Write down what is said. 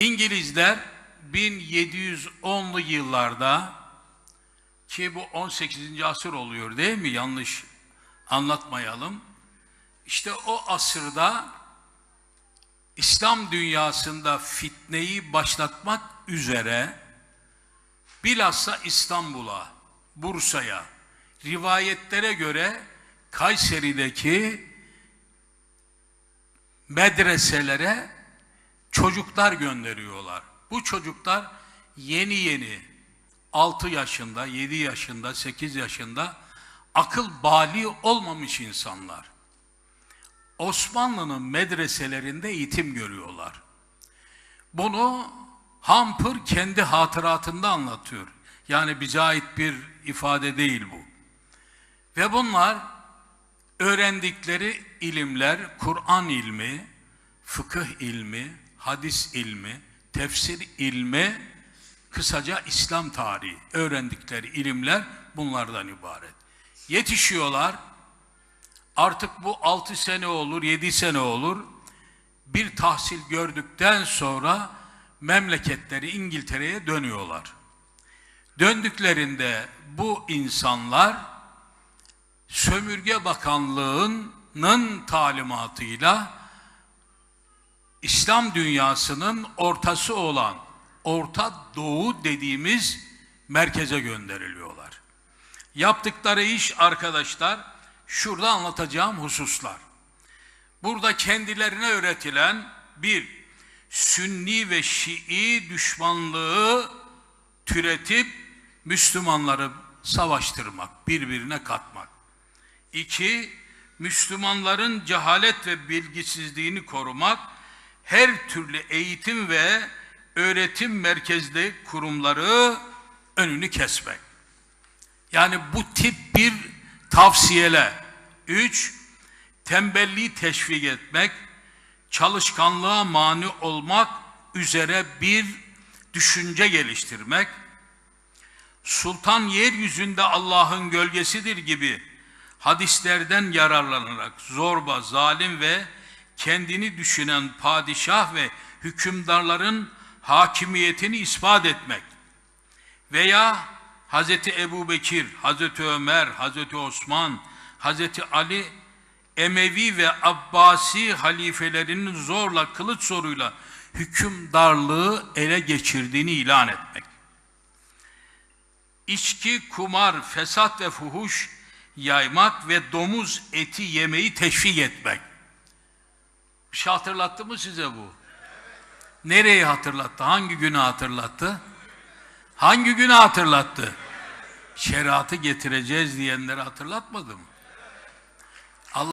İngilizler 1710'lu yıllarda ki bu 18. asır oluyor değil mi? Yanlış anlatmayalım. İşte o asırda İslam dünyasında fitneyi başlatmak üzere bilhassa İstanbul'a, Bursa'ya, rivayetlere göre Kayseri'deki medreselere çocuklar gönderiyorlar. Bu çocuklar yeni yeni 6 yaşında, 7 yaşında, 8 yaşında akıl bali olmamış insanlar. Osmanlı'nın medreselerinde eğitim görüyorlar. Bunu Hampır kendi hatıratında anlatıyor. Yani bize ait bir ifade değil bu. Ve bunlar öğrendikleri ilimler, Kur'an ilmi, fıkıh ilmi, hadis ilmi, tefsir ilmi, kısaca İslam tarihi öğrendikleri ilimler bunlardan ibaret. Yetişiyorlar, artık bu 6 sene olur, 7 sene olur, bir tahsil gördükten sonra memleketleri İngiltere'ye dönüyorlar. Döndüklerinde bu insanlar Sömürge Bakanlığı'nın talimatıyla İslam dünyasının ortası olan Orta Doğu dediğimiz merkeze gönderiliyorlar. Yaptıkları iş arkadaşlar şurada anlatacağım hususlar. Burada kendilerine öğretilen bir Sünni ve Şii düşmanlığı türetip Müslümanları savaştırmak, birbirine katmak. İki, Müslümanların cehalet ve bilgisizliğini korumak, her türlü eğitim ve öğretim merkezli kurumları önünü kesmek. Yani bu tip bir tavsiyeler. Üç, tembelliği teşvik etmek, çalışkanlığa mani olmak üzere bir düşünce geliştirmek, sultan yeryüzünde Allah'ın gölgesidir gibi hadislerden yararlanarak zorba, zalim ve kendini düşünen padişah ve hükümdarların hakimiyetini ispat etmek veya Hazreti Ebu Bekir, Hazreti Ömer, Hazreti Osman, Hazreti Ali Emevi ve Abbasi halifelerinin zorla kılıç soruyla hükümdarlığı ele geçirdiğini ilan etmek. İçki, kumar, fesat ve fuhuş yaymak ve domuz eti yemeyi teşvik etmek. Bir şey hatırlattı mı size bu? Nereyi hatırlattı? Hangi günü hatırlattı? Hangi günü hatırlattı? Şeriatı getireceğiz diyenleri hatırlatmadı mı?